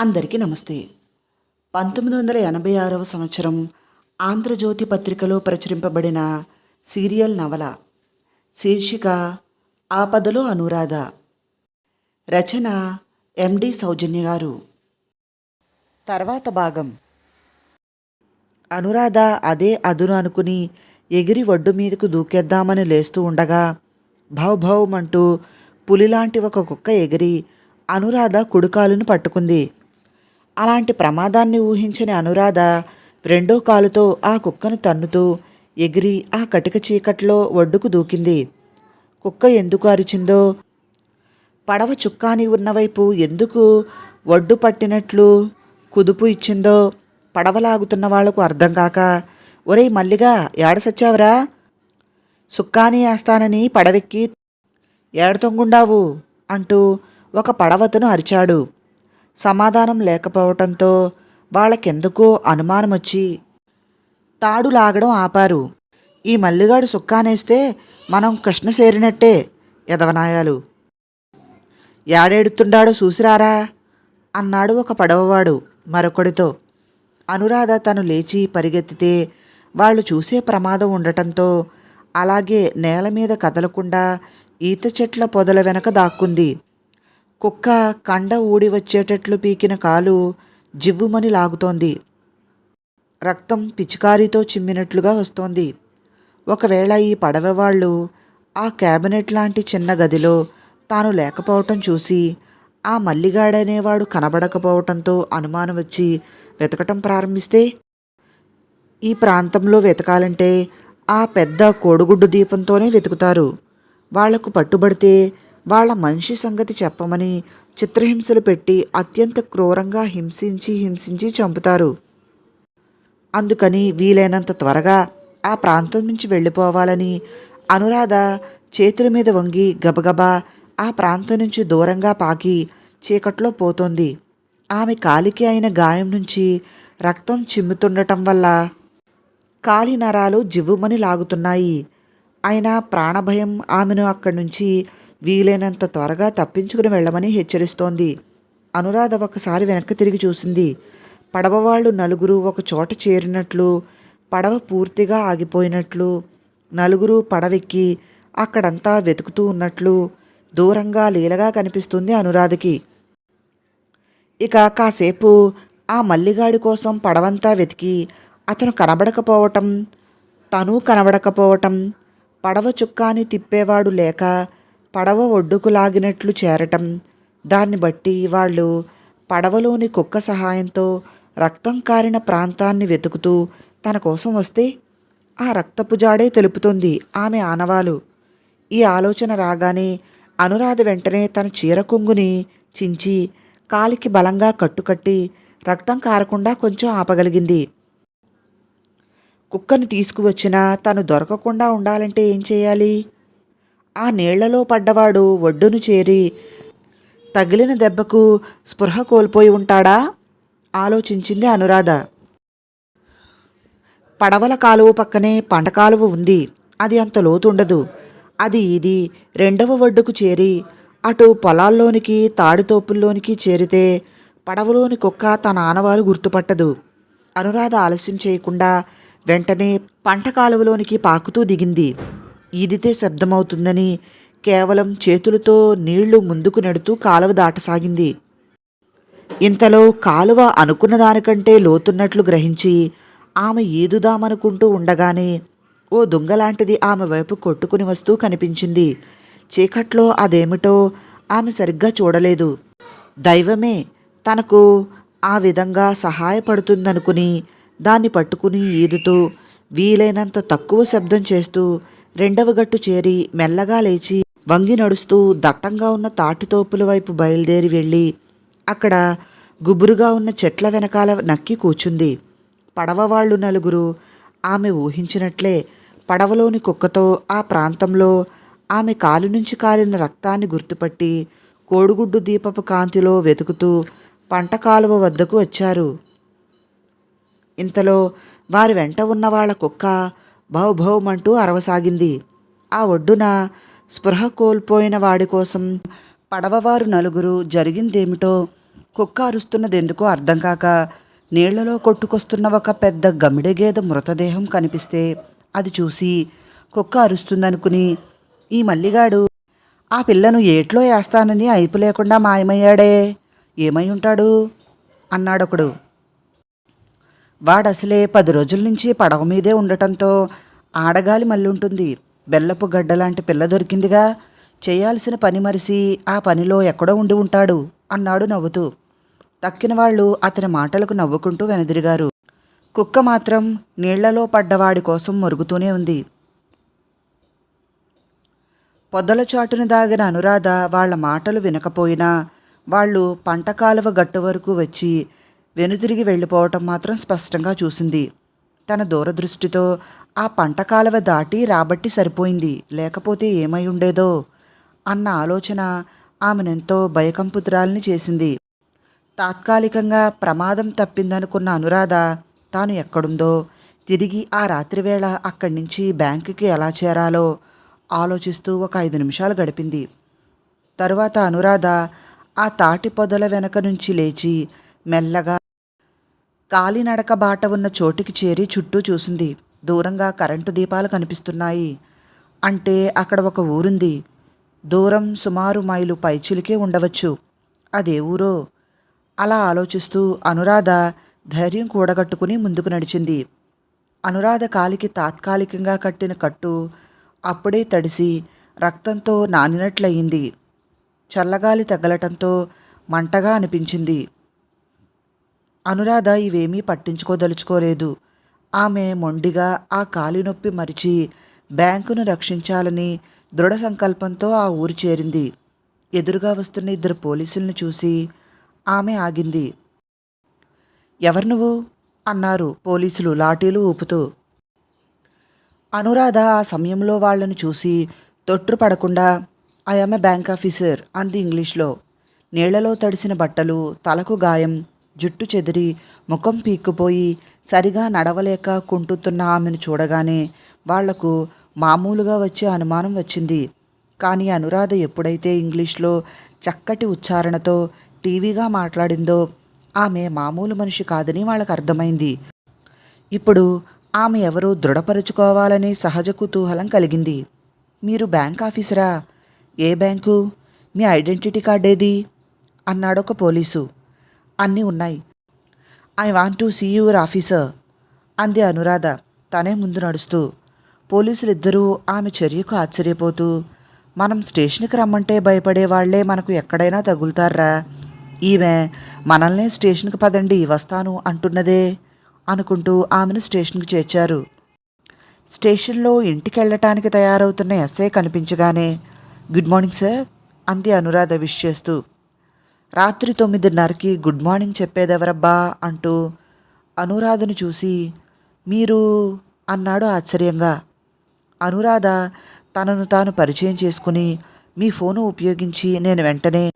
అందరికీ నమస్తే. పంతొమ్మిది వందల ఎనభై ఆరవ సంవత్సరం ఆంధ్రజ్యోతి పత్రికలో ప్రచురింపబడిన సీరియల్ నవల శీర్షిక ఆపదలో అనురాధ. రచన ఎండి సౌజన్య గారు. తర్వాత భాగం. అనురాధ అదే అదును అనుకుని ఎగిరి ఒడ్డు మీదకు దూకేద్దామని లేస్తూ ఉండగా భౌభౌమంటూ పులిలాంటి ఒక కుక్క ఎగిరి అనురాధ కుడుకాలును పట్టుకుంది. అలాంటి ప్రమాదాన్ని ఊహించని అనురాధ రెండో కాలుతో ఆ కుక్కను తన్నుతూ ఎగిరి ఆ కటిక చీకట్లో ఒడ్డుకు దూకింది. కుక్క ఎందుకు అరిచిందో పడవ చుక్కాని ఉన్నవైపు ఎందుకు ఒడ్డు పట్టినట్లు కుదుపు ఇచ్చిందో పడవలాగుతున్న వాళ్ళకు అర్థం కాక ఒరేయ్ మల్లిగా ఏడ సచ్చావురా సుక్కాని వేస్తానని పడవెక్కి ఏడతొంగుండావు అంటూ ఒక పడవతను అరిచాడు. సమాధానం లేకపోవటంతో వాళ్ళకెందుకో అనుమానం వచ్చి తాడు లాగడం ఆపారు. ఈ మల్లిగాడు సుక్కానేస్తే మనం కృష్ణ చేరినట్టే యదవనాయాలు. యాడేడుతుండాడో చూసిరారా? అన్నాడు ఒక పడవవాడు మరొకడితో. అనురాధ తను లేచి పరిగెత్తితే వాళ్ళు చూసే ప్రమాదం ఉండటంతో అలాగే నేల మీద కదలకుండా ఈత చెట్ల పొదల వెనక దాక్కుంది. కుక్క కండ ఊడి వచ్చేటట్లు పీకిన కాలు జివ్వుమని లాగుతోంది. రక్తం పిచికారితో చిమ్మినట్లుగా వస్తోంది. ఒకవేళ ఈ పడవ వాళ్ళు ఆ క్యాబినెట్ లాంటి చిన్న గదిలో తాను లేకపోవటం చూసి ఆ మల్లిగాడనేవాడు కనబడకపోవటంతో అనుమానం వచ్చి వెతకటం ప్రారంభిస్తే? ఈ ప్రాంతంలో వెతకాలంటే ఆ పెద్ద కోడిగుడ్డు దీపంతోనే వెతుకుతారు. వాళ్ళకు పట్టుబడితే వాళ్ళ మనిషి సంగతి చెప్పమని చిత్రహింసలు పెట్టి అత్యంత క్రూరంగా హింసించి హింసించి చంపుతారు. అందుకని వీలైనంత త్వరగా ఆ ప్రాంతం నుంచి వెళ్ళిపోవాలని అనురాధ చేతుల మీద వంగి గబగబా ఆ ప్రాంతం నుంచి దూరంగా పాకి చీకట్లో పోతోంది. ఆమె కాలికి అయిన గాయం నుంచి రక్తం చిమ్ముతుండటం వల్ల కాలి నరాలు జివ్వుమని లాగుతున్నాయి. అయినా ప్రాణభయం ఆమెను అక్కడి నుంచి వీలైనంత త్వరగా తప్పించుకుని వెళ్ళమని హెచ్చరిస్తోంది. అనురాధ ఒకసారి వెనక్కి తిరిగి చూసింది. పడవవాళ్ళు నలుగురు ఒక చోట చేరినట్లు పడవ పూర్తిగా ఆగిపోయినట్లు నలుగురు పడవెక్కి అక్కడంతా వెతుకుతూ ఉన్నట్లు దూరంగా లీలగా కనిపిస్తుంది అనురాధకి. ఇక కాసేపు ఆ మల్లిగాడి కోసం పడవంతా వెతికి అతను కనబడకపోవటం తను కనబడకపోవటం పడవ చుక్కాని తిప్పేవాడు లేక పడవ ఒడ్డుకు లాగినట్లు చేరటం. దాన్ని బట్టి వాళ్ళు పడవలోని కుక్క సహాయంతో రక్తం కారిన ప్రాంతాన్ని వెతుకుతూ తన కోసం వస్తే ఆ రక్తపు జాడే తెలుపుతుంది ఆమె ఆనవాలు. ఈ ఆలోచన రాగానే అనురాధ వెంటనే తన చీర కొంగుని చించి కాలికి బలంగా కట్టుకట్టి రక్తం కారకుండా కొంచెం ఆపగలిగింది. కుక్కను తీసుకువచ్చినా తను దొరకకుండా ఉండాలంటే ఏం చేయాలి? ఆ నీళ్ళలో పడ్డవాడు ఒడ్డును చేరి తగిలిన దెబ్బకు స్పృహ కోల్పోయి ఉంటాడా? ఆలోచించింది అనురాధ. పడవల కాలువ పక్కనే పంట కాలువ ఉంది. అది అంత లోతుండదు. అది ఇది రెండవ ఒడ్డుకు చేరి అటు పొలాల్లోనికి తాడితోపుల్లోనికి చేరితే పడవలోని కుక్క తన ఆనవాలు గుర్తుపట్టదు. అనురాధ ఆలస్యం చేయకుండా వెంటనే పంట కాలువలోనికి పాకుతూ దిగింది. ఈదితే శబ్దమవుతుందని కేవలం చేతులతో నీళ్ళు ముందుకు నెడుతూ కాలువ దాటసాగింది. ఇంతలో కాలువ అనుకున్న దానికంటే లోతున్నట్లు గ్రహించి ఆమె ఈదుదామనుకుంటూ ఉండగానే ఓ దొంగలాంటిది ఆమె వైపు కొట్టుకుని వస్తూ కనిపించింది. చీకట్లో అదేమిటో ఆమె సరిగ్గా చూడలేదు. దైవమే తనకు ఆ విధంగా సహాయపడుతుందనుకుని దాన్ని పట్టుకుని ఈదుతూ వీలైనంత తక్కువ శబ్దం చేస్తూ రెండవ గట్టు చేరి మెల్లగా లేచి వంగి నడుస్తూ దట్టంగా ఉన్న తాటితోపుల వైపు బయలుదేరి వెళ్ళి అక్కడ గుబురుగా ఉన్న చెట్ల వెనకాల నక్కి కూర్చుంది పడవ వాళ్ళు నలుగురు ఆమె ఊహించినట్లే పడవలోని కుక్కతో ఆ ప్రాంతంలో ఆమె కాలు నుంచి కాలిన రక్తాన్ని గుర్తుపట్టి కోడిగుడ్డు దీపపు కాంతిలో వెతుకుతూ పంట కాలువ వద్దకు వచ్చారు. ఇంతలో వారి వెంట ఉన్న వాళ్ళ కుక్క భౌభౌమంటూ అరవసాగింది. ఆ ఒడ్డున స్పృహ కోల్పోయిన వాడి కోసం పడవవారు నలుగురు జరిగిందేమిటో కుక్క అరుస్తున్నది ఎందుకో అర్థం కాక నీళ్ళలో కొట్టుకొస్తున్న ఒక పెద్ద గమిడి గేదె మృతదేహం కనిపిస్తే అది చూసి కుక్క అరుస్తుందనుకుని ఈ మల్లిగాడు ఆ పిల్లను ఏట్లో వేస్తానని అయిపు లేకుండా మాయమయ్యాడే ఏమై ఉంటాడు? అన్నాడొకడు. వాడసలే పది రోజుల నుంచి పడవ మీదే ఉండటంతో ఆడగాలి మళ్ళీ ఉంటుంది. బెల్లపు గడ్డ లాంటి పిల్ల దొరికిందిగా. చేయాల్సిన పని మరిసి ఆ పనిలో ఎక్కడో ఉండి ఉంటాడు అన్నాడు నవ్వుతూ. తక్కిన వాళ్ళు అతని మాటలకు నవ్వుకుంటూ వెనదిరిగారు. కుక్క మాత్రం నీళ్ళలో పడ్డవాడి కోసం మరుగుతూనే ఉంది. పొదల చాటును దాగిన అనురాధ వాళ్ళ మాటలు వినకపోయినా వాళ్ళు పంట కాలువ గట్టు వరకు వచ్చి వెనుతిరిగి వెళ్ళిపోవటం మాత్రం స్పష్టంగా చూసింది. తన దూరదృష్టితో ఆ పంట కాలువ దాటి రాబట్టి సరిపోయింది. లేకపోతే ఏమై ఉండేదో అన్న ఆలోచన ఆమెనెంతో భయకంపుతురాల్ని చేసింది. తాత్కాలికంగా ప్రమాదం తప్పిందనుకున్న అనురాధ తాను ఎక్కడుందో తిరిగి ఆ రాత్రివేళ అక్కడి నుంచి బ్యాంకుకి ఎలా చేరాలో ఆలోచిస్తూ ఒక ఐదు నిమిషాలు గడిపింది. తరువాత అనురాధ ఆ తాటి పొదల వెనక నుంచి లేచి మెల్లగా కాలినడక బాట ఉన్న చోటికి చేరి చుట్టూ చూసింది. దూరంగా కరెంటు దీపాలు కనిపిస్తున్నాయి. అంటే అక్కడ ఒక ఊరుంది. దూరం సుమారు మైలు పైచిలికే ఉండవచ్చు. అదే ఊరో? అలా ఆలోచిస్తూ అనురాధ ధైర్యం కూడగట్టుకుని ముందుకు నడిచింది. అనురాధ కాలికి తాత్కాలికంగా కట్టిన కట్టు అప్పుడే తడిసి రక్తంతో నానినట్లయింది. చల్లగాలి తగలటంతో మంటగా అనిపించింది. అనురాధ ఇవేమీ పట్టించుకోదలుచుకోలేదు. ఆమె మొండిగా ఆ కాలి నొప్పి మరిచి బ్యాంకును రక్షించాలని దృఢ సంకల్పంతో ఆ ఊరు చేరింది. ఎదురుగా వస్తున్న ఇద్దరు పోలీసులను చూసి ఆమె ఆగింది. ఎవరు నువ్వు? అన్నారు పోలీసులు లాఠీలు ఊపుతూ. అనురాధ ఆ సమయంలో వాళ్ళను చూసి తొట్టుపడకుండా ఐఎమ్ ఏ బ్యాంక్ ఆఫీసర్ అంది ఇంగ్లీష్లో. నీళ్ళలో తడిసిన బట్టలు తలకు గాయం జుట్టు చెదిరి ముఖం పీక్కుపోయి సరిగా నడవలేక కుంటుతున్న ఆమెను చూడగానే వాళ్ళకు మామూలుగా వచ్చే అనుమానం వచ్చింది. కానీ అనురాధ ఎప్పుడైతే ఇంగ్లీష్లో చక్కటి ఉచ్చారణతో టీవీగా మాట్లాడిందో ఆమె మామూలు మనిషి కాదని వాళ్ళకు అర్థమైంది. ఇప్పుడు ఆమె ఎవరో దృఢపరుచుకోవాలనే సహజ కుతూహలం కలిగింది. మీరు బ్యాంక్ ఆఫీసరా? ఏ బ్యాంకు? మీ ఐడెంటిటీ కార్డ్ ఏది? అన్నాడొక పోలీసు. అన్నీ ఉన్నాయి. I want to see your officer అంది అనురాధ. తనే ముందు నడుస్తూ పోలీసులు ఇద్దరూ ఆమె చర్యకు ఆశ్చర్యపోతూ మనం స్టేషన్కి రమ్మంటే భయపడే వాళ్ళే మనకు ఎక్కడైనా తగులుతారా? ఈమె మనల్నే స్టేషన్కి పదండి వస్తాను అంటున్నదే అనుకుంటూ ఆమెను స్టేషన్కి చేర్చారు. స్టేషన్లో ఇంటికెళ్ళటానికి తయారవుతున్న ఎస్ఐ కనిపించగానే గుడ్ మార్నింగ్ సార్ అంది అనురాధ విష్ చేస్తూ. రాత్రి తొమ్మిదిన్నరకి గుడ్ మార్నింగ్ చెప్పేదెవరబ్బా అంటూ అనురాధను చూసి మీరు అన్నాడు ఆశ్చర్యంగా. అనురాధ తనను తాను పరిచయం చేసుకుని మీ ఫోను ఉపయోగించి నేను వెంటనే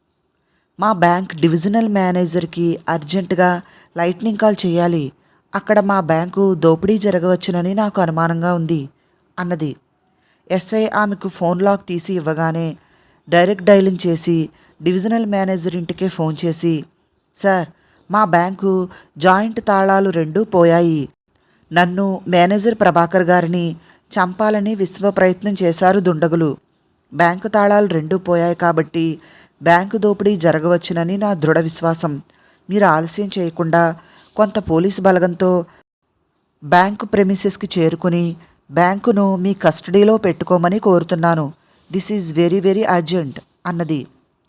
మా బ్యాంక్ డివిజనల్ మేనేజర్కి అర్జెంటుగా లైట్నింగ్ కాల్ చేయాలి. అక్కడ మా బ్యాంకు దోపిడీ జరగవచ్చునని నాకు అనుమానంగా ఉంది అన్నది. ఎస్ఐ ఆమెకు ఫోన్ లాక్ తీసి ఇవ్వగానే డైరెక్ట్ డైలింగ్ చేసి డివిజనల్ మేనేజర్ ఇంటికే ఫోన్ చేసి సార్ మా బ్యాంకు జాయింట్ తాళాలు రెండూ పోయాయి. నన్ను మేనేజర్ ప్రభాకర్ గారిని చంపాలని విశ్వ ప్రయత్నం చేశారు దుండగులు. బ్యాంకు తాళాలు రెండూ పోయాయి కాబట్టి బ్యాంకు దోపిడీ జరగవచ్చునని నా దృఢ విశ్వాసం. మీరు ఆలస్యం చేయకుండా కొంత పోలీసు బలగంతో బ్యాంకు ప్రెమిసెస్కి చేరుకుని బ్యాంకును మీ కస్టడీలో పెట్టుకోమని కోరుతున్నాను. This is very very urgent అన్నది.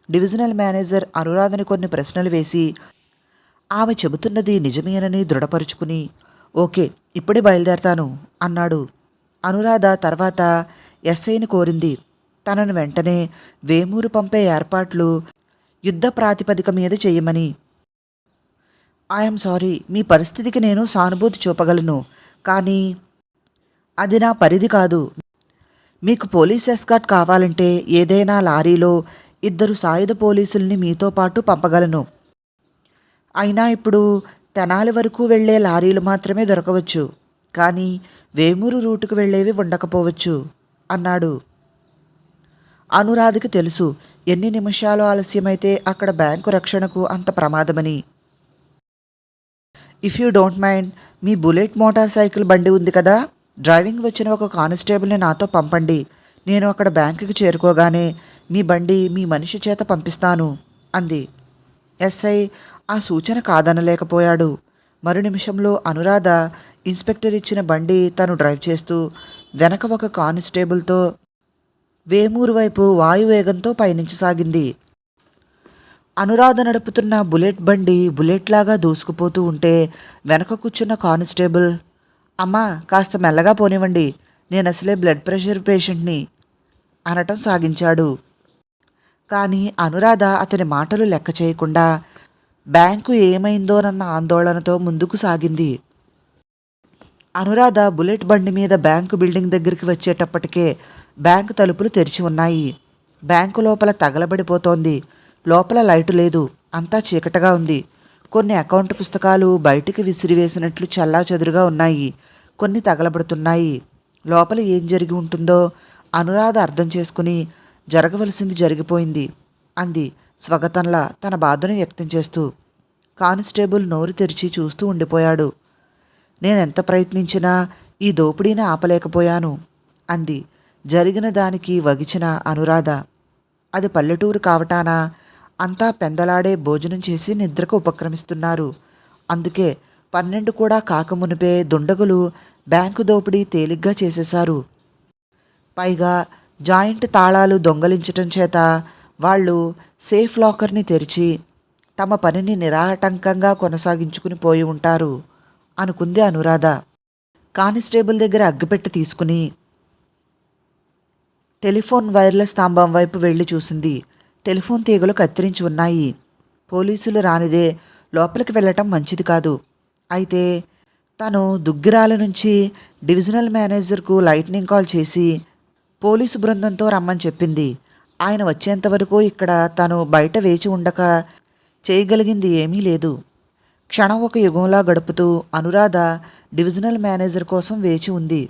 డివిజనల్ మేనేజర్ అనురాధని కొన్ని ప్రశ్నలు వేసి ఆమె చెబుతున్నది నిజమేనని దృఢపరుచుకుని ఓకే ఇప్పుడే బయలుదేరతాను అన్నాడు. అనురాధ తర్వాత ఎస్ఐని కోరింది. తనను వెంటనే వేమూరు పంపే ఏర్పాట్లు యుద్ధ ప్రాతిపదిక మీద చేయమని. ఐఎమ్ సారీ మీ పరిస్థితికి నేను సానుభూతి చూపగలను కానీ అది నా పరిధి కాదు. మీకు పోలీస్ ఎస్కాట్ కావాలంటే ఏదైనా లారీలో ఇద్దరు సాయుధ పోలీసుల్ని మీతో పాటు పంపగలను. అయినా ఇప్పుడు తెనాలి వరకు వెళ్ళే లారీలు మాత్రమే దొరకవచ్చు. కానీ వేమూరు రూటుకు వెళ్ళేవి ఉండకపోవచ్చు అన్నాడు. అనురాధకి తెలుసు ఎన్ని నిమిషాలు ఆలస్యమైతే అక్కడ బ్యాంకు రక్షణకు అంత ప్రమాదమని. ఇఫ్ యూ డోంట్ మైండ్ మీ బుల్లెట్ మోటార్ సైకిల్ బండి ఉంది కదా. డ్రైవింగ్ వచ్చిన ఒక కానిస్టేబుల్ని నాతో పంపండి. నేను అక్కడ బ్యాంకుకి చేరుకోగానే మీ బండి మీ మనిషి చేత పంపిస్తాను అంది. ఎస్ఐ ఆ సూచన కాదనలేకపోయాడు. మరు నిమిషంలో అనురాధ ఇన్స్పెక్టర్ ఇచ్చిన బండి తను డ్రైవ్ చేస్తూ వెనక ఒక కానిస్టేబుల్తో వేమూరు వైపు వాయువేగంతో పయనించసాగింది అనురాధ నడుపుతున్న బుల్లెట్ బండి బుల్లెట్లాగా దూసుకుపోతూ ఉంటే వెనక కూర్చున్న కానిస్టేబుల్ అమ్మా కాస్త మెల్లగా పోనివ్వండి. నేను అసలే బ్లడ్ ప్రెషర్ పేషెంట్ని అనటం సాగించాడు. కానీ అనురాధ అతని మాటలు లెక్క చేయకుండా బ్యాంకు ఏమైందోనన్న ఆందోళనతో ముందుకు సాగింది. అనురాధ బుల్లెట్ బండి మీద బ్యాంకు బిల్డింగ్ దగ్గరికి వచ్చేటప్పటికే బ్యాంకు తలుపులు తెరిచి ఉన్నాయి. బ్యాంకు లోపల తగలబడిపోతోంది. లోపల లైటు లేదు. అంతా చీకటగా ఉంది. కొన్ని అకౌంట్ పుస్తకాలు బయటికి విసిరివేసినట్లు చల్లా చెదురుగా ఉన్నాయి. కొన్ని తగలబడుతున్నాయి. లోపల ఏం జరిగి ఉంటుందో అనురాధ అర్థం చేసుకుని జరగవలసింది జరిగిపోయింది అంది స్వగతంలా తన బాధను వ్యక్తం చేస్తూ. కానిస్టేబుల్ నోరు తెరిచి చూస్తూ ఉండిపోయాడు. నేనెంత ప్రయత్నించినా ఈ దోపిడీని ఆపలేకపోయాను అంది జరిగిన దానికి వగిచిన అనురాధ. అది పల్లెటూరు కావటాన? అంతా పెందలాడే భోజనం చేసి నిద్రకు ఉపక్రమిస్తున్నారు. అందుకే పన్నెండు కూడా కాకమునిపే దుండగులు బ్యాంకు దోపిడీ తేలిగ్గా చేసేశారు. పైగా జాయింట్ తాళాలు దొంగలించటం చేత వాళ్ళు సేఫ్ లాకర్ని తెరిచి తమ పనిని నిరాటంకంగా కొనసాగించుకుని పోయి ఉంటారు అనుకుంది అనురాధ. కానిస్టేబుల్ దగ్గర అగ్గిపెట్టి తీసుకుని టెలిఫోన్ వైర్ల స్తంభం వైపు వెళ్ళి చూసింది. టెలిఫోన్ తీగలు కత్తిరించి ఉన్నాయి. పోలీసులు రానిదే లోపలికి వెళ్ళటం మంచిది కాదు. అయితే తను దుగ్గిరాల నుంచి డివిజనల్ మేనేజర్కు లైట్నింగ్ కాల్ చేసి పోలీసు బృందంతో రమ్మని చెప్పింది. ఆయన వచ్చేంతవరకు ఇక్కడ తను బయట వేచి ఉండక చేయగలిగింది ఏమీ లేదు. క్షణం ఒక యుగంలా గడుపుతూ అనురాధ డివిజనల్ మేనేజర్ కోసం వేచి ఉంది.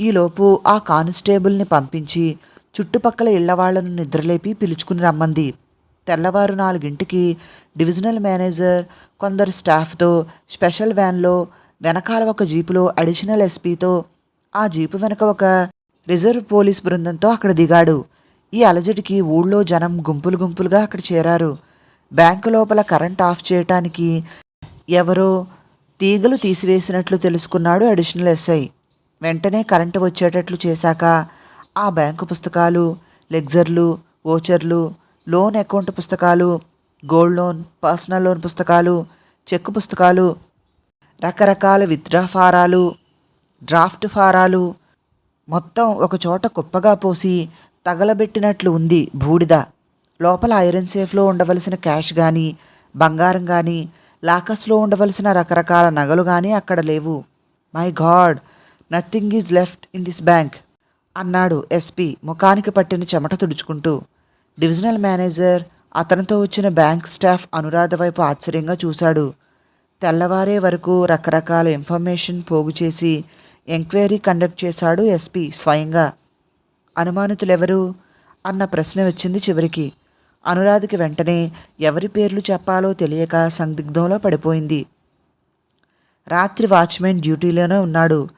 ఈలోపు ఆ కానిస్టేబుల్ని పంపించి చుట్టుపక్కల ఇళ్ళవాళ్ళను నిద్రలేపి పిలుచుకుని రమ్మంది. తెల్లవారు నాలుగింటికి డివిజనల్ మేనేజర్ కొందరు స్టాఫ్తో స్పెషల్ వ్యాన్లో వెనకాల ఒక జీపులో అడిషనల్ ఎస్పీతో ఆ జీపు వెనక ఒక రిజర్వ్ పోలీస్ బృందంతో అక్కడ దిగాడు. ఈ అలజడికి ఊళ్ళో జనం గుంపులు గుంపులుగా అక్కడ చేరారు. బ్యాంకు లోపల కరెంట్ ఆఫ్ చేయటానికి ఎవరో తీగలు తీసివేసినట్లు తెలుసుకున్నాడు అడిషనల్ ఎస్ఐ. వెంటనే కరెంటు వచ్చేటట్లు చేశాక ఆ బ్యాంకు పుస్తకాలు లెగ్జర్లు ఓచర్లు లోన్ అకౌంట్ పుస్తకాలు గోల్డ్ లోన్ పర్సనల్ లోన్ పుస్తకాలు చెక్కు పుస్తకాలు రకరకాల విత్డ్రా ఫారాలు డ్రాఫ్ట్ ఫారాలు మొత్తం ఒక చోట కుప్పగా పోసి తగలబెట్టినట్లు ఉంది బూడిద. లోపల ఐరన్ సేఫ్లో ఉండవలసిన క్యాష్ కానీ బంగారం కానీ లాకస్లో ఉండవలసిన రకరకాల నగలు కానీ అక్కడ లేవు. My god nothing is left in this bank అన్నాడు ఎస్పీ ముఖానికి పట్టిన చెమట తుడుచుకుంటూ. డివిజనల్ మేనేజర్ అతనితో వచ్చిన బ్యాంక్ స్టాఫ్ అనురాధ వైపు ఆశ్చర్యంగా చూశాడు. తెల్లవారే వరకు రకరకాల ఇన్ఫర్మేషన్ పోగు చేసి ఎంక్వైరీ కండక్ట్ చేశాడు ఎస్పీ స్వయంగా. అనుమానితులెవరు? అన్న ప్రశ్న వచ్చింది చివరికి. అనురాధకి వెంటనే ఎవరి పేర్లు చెప్పాలో తెలియక సందిగ్ధంలో పడిపోయింది. రాత్రి వాచ్మెన్ డ్యూటీలోనే ఉన్నాడు.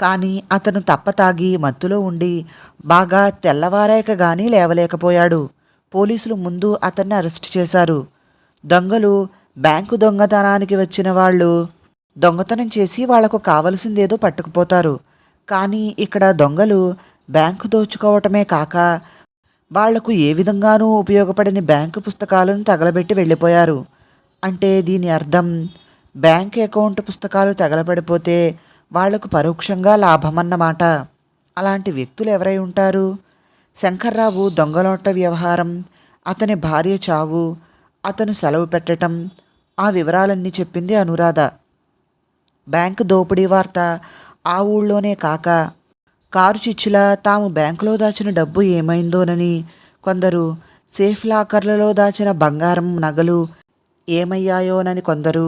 కానీ అతను తప్పతాగి మత్తులో ఉండి బాగా తెల్లవారాక గానీ లేవలేకపోయాడు. పోలీసులు ముందు అతన్ని అరెస్ట్ చేశారు. దొంగలు బ్యాంకు దొంగతనానికి వచ్చిన వాళ్ళు దొంగతనం చేసి వాళ్ళకు కావలసిందేదో పట్టుకుపోతారు. కానీ ఇక్కడ దొంగలు బ్యాంకు దోచుకోవటమే కాక వాళ్ళకు ఏ విధంగానూ ఉపయోగపడని బ్యాంకు పుస్తకాలను తగలబెట్టి వెళ్ళిపోయారు. అంటే దీని అర్థం బ్యాంక్ అకౌంట్ పుస్తకాలు తగలబడిపోతే వాళ్ళకు పరోక్షంగా లాభమన్నమాట. అలాంటి వ్యక్తులు ఎవరై ఉంటారు? శంకర్రావు దొంగలోట వ్యవహారం అతని భార్య చావు అతను సెలవు పెట్టటం ఆ వివరాలన్నీ చెప్పింది అనురాధ. బ్యాంకు దోపిడీ వార్త ఆ ఊళ్ళోనే కాక కారు చిచ్చులా తాము బ్యాంకులో దాచిన డబ్బు ఏమైందోనని కొందరు సేఫ్ లాకర్లలో దాచిన బంగారం నగలు ఏమయ్యాయోనని కొందరు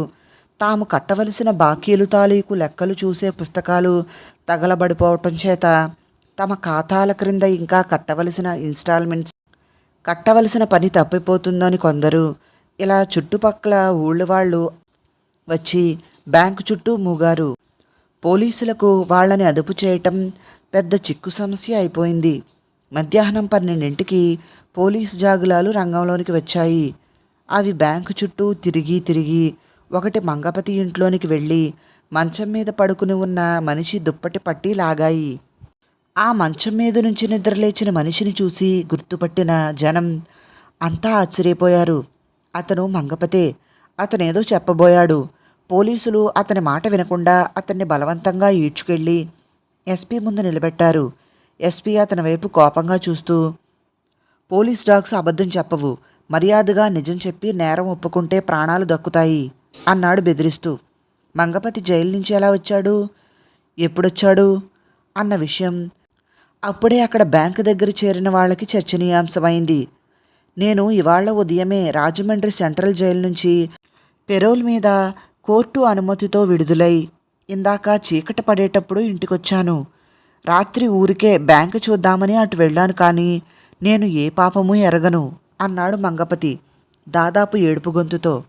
తాము కట్టవలసిన బాకీలు తాలూకు లెక్కలు చూసే పుస్తకాలు తగలబడిపోవటం చేత తమ ఖాతాల క్రింద ఇంకా కట్టవలసిన ఇన్స్టాల్మెంట్స్ కట్టవలసిన పని తప్పిపోతుందని కొందరు ఇలా చుట్టుపక్కల ఊళ్ళ వాళ్ళు వచ్చి బ్యాంకు చుట్టూ మూగారు. పోలీసులకు వాళ్ళని అదుపు చేయటం పెద్ద చిక్కు సమస్య అయిపోయింది. మధ్యాహ్నం పన్నెండింటికి పోలీసు జాగులాలు రంగంలోనికి వచ్చాయి. అవి బ్యాంకు చుట్టూ తిరిగి తిరిగి ఒకటి మంగపతి ఇంట్లోనికి వెళ్ళి మంచం మీద పడుకుని ఉన్న మనిషి దుప్పటి పట్టి లాగాయి. ఆ మంచం మీద నుంచి నిద్రలేచిన మనిషిని చూసి గుర్తుపట్టిన జనం అంతా ఆశ్చర్యపోయారు. అతను మంగపతే అతనేదో చెప్పబోయాడు. పోలీసులు అతని మాట వినకుండా అతన్ని బలవంతంగా ఈడ్చుకెళ్ళి ఎస్పీ ముందు నిలబెట్టారు. ఎస్పీ అతని వైపు కోపంగా చూస్తూ పోలీస్ డాగ్స్ అబద్ధం చెప్పవు. మర్యాదగా నిజం చెప్పి నేరం ఒప్పుకుంటే ప్రాణాలు దక్కుతాయి. అన్నాడు బెదిరిస్తూ. మంగపతి జైలు నుంచి ఎలా వచ్చాడు? ఎప్పుడొచ్చాడు? అన్న విషయం. అప్పుడే అక్కడ బ్యాంకు దగ్గర చేరిన వాళ్ళకి చర్చనీయాంశమైంది. నేను ఇవాళ ఉదయమే రాజమండ్రి సెంట్రల్ జైలు నుంచి పెరోల్ మీద కోర్టు అనుమతితో విడుదలై ఇందాక చీకట పడేటప్పుడు ఇంటికొచ్చాను. రాత్రి ఊరికే బ్యాంకు చూద్దామని అటు వెళ్ళాను కానీ నేను ఏ పాపము ఎరగను అన్నాడు మంగపతి దాదాపు ఏడుపు గొంతుతో.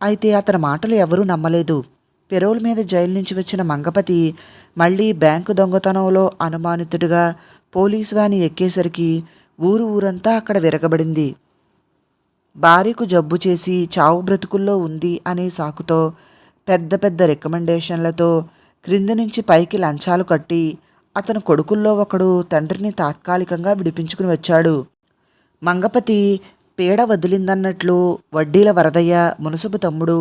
అయితే అతని మాటలు ఎవరూ నమ్మలేదు. పెరోల్ మీద జైలు నుంచి వచ్చిన మంగపతి మళ్ళీ బ్యాంకు దొంగతనంలో అనుమానితుడిగా పోలీసు వాని ఎక్కేసరికి ఊరు ఊరంతా అక్కడ విరగబడింది. భార్యకు జబ్బు చేసి చావు బ్రతుకుల్లో ఉంది అనే సాకుతో పెద్ద పెద్ద రికమెండేషన్లతో క్రింది నుంచి పైకి లంచాలు కట్టి అతను కొడుకుల్లో ఒకడు తండ్రిని తాత్కాలికంగా విడిపించుకుని వచ్చాడు. మంగపతి పీడ వదిలిందన్నట్లు వడ్డీల వరదయ్య మునసుపు తమ్ముడు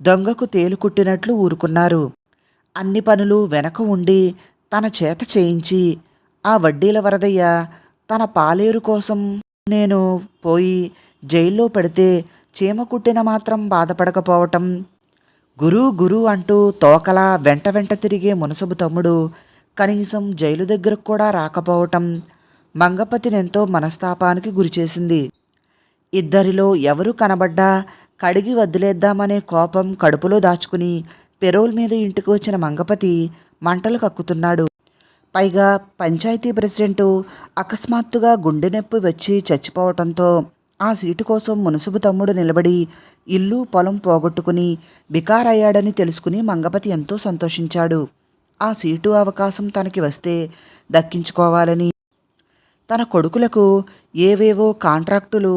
దొంగకు తేలు కుట్టినట్లు ఊరుకున్నారు. అన్ని పనులు వెనక ఉండి తన చేత చేయించి ఆ వడ్డీల వరదయ్య తన పాలేరు కోసం నేను పోయి జైల్లో పెడితే చీమ కుట్టిన మాత్రం బాధపడకపోవటం. గురు గురు అంటూ తోకలా వెంట వెంట తిరిగే మునసబు తమ్ముడు కనీసం జైలు దగ్గరకు కూడా రాకపోవటం మంగపతినెంతో మనస్తాపానికి గురిచేసింది. ఇద్దరిలో ఎవరు కనబడ్డా కడిగి వదిలేద్దామనే కోపం కడుపులో దాచుకుని పెరోల్ మీద ఇంటికి వచ్చిన మంగపతి మంటలు కక్కుతున్నాడు. పైగా పంచాయతీ ప్రెసిడెంటు అకస్మాత్తుగా గుండె నొప్పి వచ్చి చచ్చిపోవటంతో ఆ సీటు కోసం మునుసుబు తమ్ముడు నిలబడి ఇల్లు పొలం పోగొట్టుకుని బికారయ్యాడని తెలుసుకుని మంగపతి ఎంతో సంతోషించాడు. ఆ సీటు అవకాశం తనకి వస్తే దక్కించుకోవాలని. తన కొడుకులకు ఏవేవో కాంట్రాక్టులు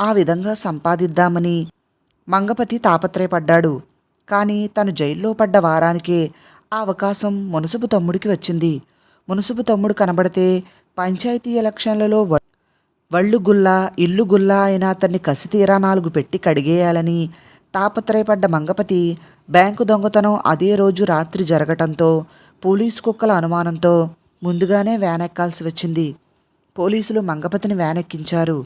ఆ విధంగా సంపాదిద్దామని మంగపతి తాపత్రయపడ్డాడు. కానీ తను జైల్లో పడ్డ వారానికే ఆ అవకాశం మునుసుపు తమ్ముడికి వచ్చింది. మునుసుపు తమ్ముడు కనబడితే పంచాయతీ ఎలక్షన్లలో వ- వళ్ళు గుల్లా ఇల్లు గుల్లా అయిన అతన్ని కసితీరా నాలుగు పెట్టి కడిగేయాలని తాపత్రయపడ్డ మంగపతి బ్యాంకు దొంగతనం అదే రోజు రాత్రి జరగటంతో పోలీసు కుక్కల అనుమానంతో ముందుగానే వ్యాన్ ఎక్కాల్సి వచ్చింది. పోలీసులు మంగపతిని వ్యాన్ ఎక్కించారు.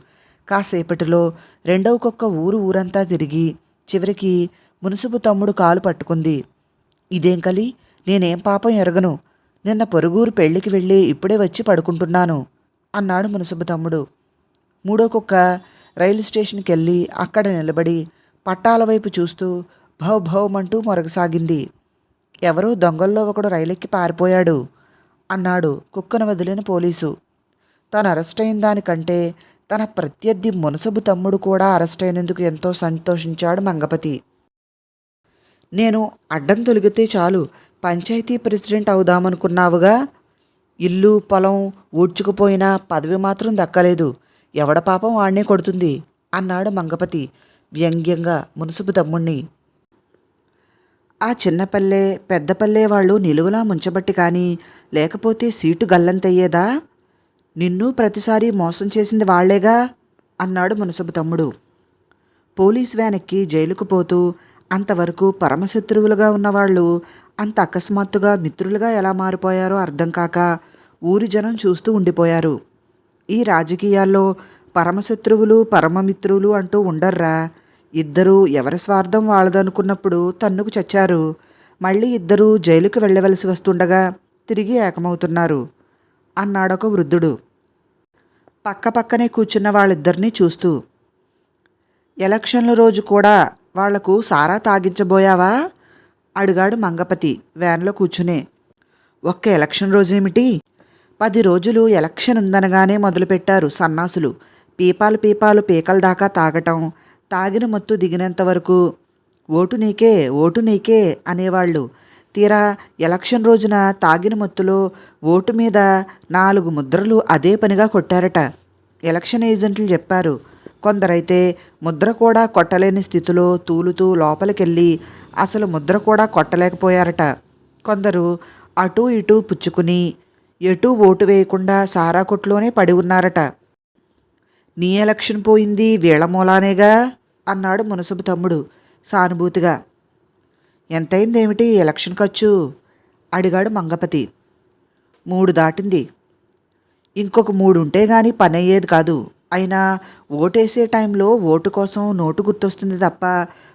కాసేపటిలో రెండవ కుక్క ఊరు ఊరంతా తిరిగి చివరికి మునుసుపు తమ్ముడు కాలు పట్టుకుంది. ఇదేం కలి? నేనేం పాపం ఎరగను. నిన్న పొరుగురు పెళ్ళికి వెళ్ళి ఇప్పుడే వచ్చి పడుకుంటున్నాను అన్నాడు మునుసుపు తమ్ముడు. మూడో కుక్క రైలు స్టేషన్కి వెళ్ళి అక్కడ నిలబడి పట్టాల వైపు చూస్తూ భవ్ భవమంటూ మొరగసాగింది. ఎవరో దొంగల్లో ఒకడు రైలెక్కి పారిపోయాడు అన్నాడు కుక్కను వదిలిన పోలీసు. తాను అరెస్ట్ అయిన దానికంటే తన ప్రత్యర్థి మునసబు తమ్ముడు కూడా అరెస్ట్ అయినందుకు ఎంతో సంతోషించాడు మంగపతి. నేను అడ్డం తొలిగితే చాలు పంచాయతీ ప్రెసిడెంట్ అవుదామనుకున్నావుగా. ఇల్లు పొలం ఊడ్చుకుపోయినా పదవి మాత్రం దక్కలేదు. ఎవడ పాపం వాడినే కొడుతుంది అన్నాడు మంగపతి వ్యంగ్యంగా మునుసుపు తమ్ముణ్ణి. ఆ చిన్నపల్లె పెద్దపల్లె వాళ్ళు నిలువులా ముంచబట్టి కానీ లేకపోతే సీటు గల్లంతయ్యేదా? నిన్ను ప్రతిసారి మోసం చేసింది వాళ్ళేగా? అన్నాడు మునసబు తమ్ముడు. పోలీస్ వ్యాన్ ఎక్కి జైలుకు పోతూ అంతవరకు పరమశత్రువులుగా ఉన్నవాళ్ళు అంత అకస్మాత్తుగా మిత్రులుగా ఎలా మారిపోయారో అర్థం కాక ఊరి జనం చూస్తూ ఉండిపోయారు. ఈ రాజకీయాల్లో పరమశత్రువులు పరమమిత్రులు అంటూ ఉండర్రా. ఇద్దరూ ఎవరి స్వార్థం వాళ్ళదనుకున్నప్పుడు తన్నుకు చచ్చారు. మళ్ళీ ఇద్దరూ జైలుకు వెళ్ళవలసి వస్తుండగా తిరిగి ఏకమవుతున్నారు. అన్నాడొక వృద్ధుడు. పక్క పక్కనే కూర్చున్న వాళ్ళిద్దరినీ చూస్తూ ఎలక్షన్ల రోజు కూడా వాళ్ళకు సారా తాగించబోయావా? అడిగాడు మంగపతి వ్యాన్లో కూర్చునే. ఒక్క ఎలక్షన్ రోజేమిటి? పది రోజులు ఎలక్షన్ ఉందనగానే మొదలుపెట్టారు సన్నాసులు. పీపాలు పీపాలు పీకల దాకా తాగటం తాగిన మత్తు దిగినంత వరకు ఓటు నీకే ఓటు నీకే అనేవాళ్ళు. తీరా ఎలక్షన్ రోజున తాగిన మత్తులో ఓటు మీద నాలుగు ముద్రలు అదే పనిగా కొట్టారట. ఎలక్షన్ ఏజెంట్లు చెప్పారు కొందరైతే ముద్ర కూడా కొట్టలేని స్థితిలో తూలుతూ లోపలికెళ్ళి అసలు ముద్ర కూడా కొట్టలేకపోయారట. కొందరు అటూ ఇటూ పుచ్చుకుని ఎటూ ఓటు వేయకుండా సారా కొట్లోనే పడి ఉన్నారట. నీ ఎలక్షన్ పోయింది వీళ్ళ మూలానేగా? అన్నాడు మునసబు తమ్ముడు సానుభూతిగా. ఎంతైందేమిటి ఎలక్షన్ ఖర్చు? అడిగాడు మంగపతి. మూడు దాటింది. ఇంకొక మూడు ఉంటే గాని పని అయ్యేది కాదు. అయినా ఓటేసే టైంలో ఓటు కోసం నోటు గుర్తొస్తుంది తప్ప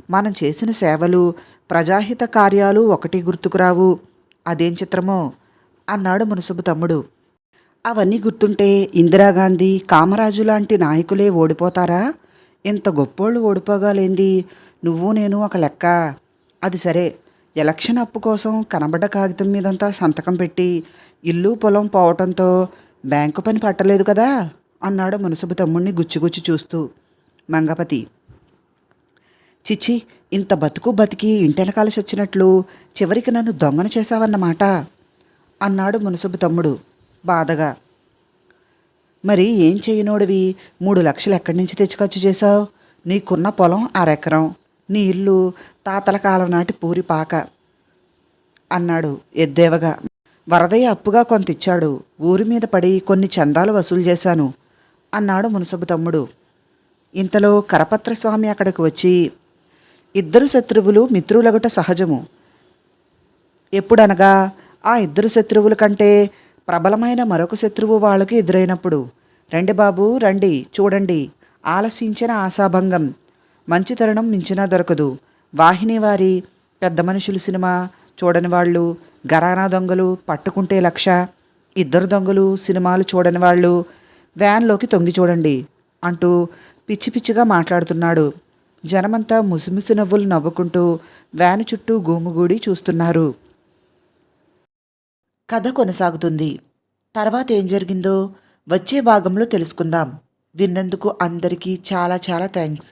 మనం చేసిన సేవలు ప్రజాహిత కార్యాలు ఒకటి గుర్తుకురావు. అదేం చిత్రమో? అన్నాడు మునసబు తమ్ముడు. అవన్నీ గుర్తుంటే ఇందిరాగాంధీ కామరాజు లాంటి నాయకులే ఓడిపోతారా? ఇంత గొప్పోళ్ళు ఓడిపోగాలేంది? నువ్వు నేను ఒక లెక్క. అది సరే. ఎలక్షన్ అప్పు కోసం కనబడ్డ కాగితం మీదంతా సంతకం పెట్టి ఇల్లు పొలం పోవటంతో బ్యాంకు పని పట్టలేదు కదా అన్నాడు మునసబు తమ్ముడిని గుచ్చిగుచ్చి చూస్తూ. మంగపతి చిచ్చి ఇంత బతుకు బతికి ఇంటెనకాల చచ్చినట్లు చివరికి నన్ను దొంగన చేశావన్నమాట అన్నాడు మునసబు తమ్ముడు బాధగా. మరి ఏం చేయనోడివి? మూడు లక్షలు ఎక్కడి నుంచి తెచ్చి ఖర్చు చేశావు? నీకున్న పొలం అరెకరం. నీ ఇల్లు తాతల కాలం నాటి పూరి పాక అన్నాడు ఎద్దేవగా. వరదయ్య అప్పుగా కొంత ఇచ్చాడు. ఊరి మీద పడి కొన్ని చందాలు వసూలు చేశాను అన్నాడు మునసబు తమ్ముడు. ఇంతలో కరపత్ర స్వామి అక్కడికి వచ్చి ఇద్దరు శత్రువులు మిత్రులగుట సహజము. ఎప్పుడనగా ఆ ఇద్దరు శత్రువుల కంటే ప్రబలమైన మరొక శత్రువు వాళ్ళకి ఎదురైనప్పుడు రండి బాబు రండి చూడండి ఆలసించిన ఆశాభంగం. మంచి తరుణం మించినా దొరకదు. వాహిని వారి పెద్ద మనుషులు సినిమా చూడని వాళ్ళు గరానా దొంగలు పట్టుకుంటే లక్ష ఇద్దరు దొంగలు సినిమాలు చూడని వాళ్ళు వ్యాన్లోకి తొంగి చూడండి అంటూ పిచ్చి పిచ్చిగా మాట్లాడుతున్నాడు. జనమంతా ముసిముసి నవ్వులు నవ్వుకుంటూ వ్యాన్ చుట్టూ గూముగూడి చూస్తున్నారు. కథ కొనసాగుతుంది. తర్వాత ఏం జరిగిందో వచ్చే భాగంలో తెలుసుకుందాం. విన్నందుకు అందరికీ చాలా చాలా థ్యాంక్స్.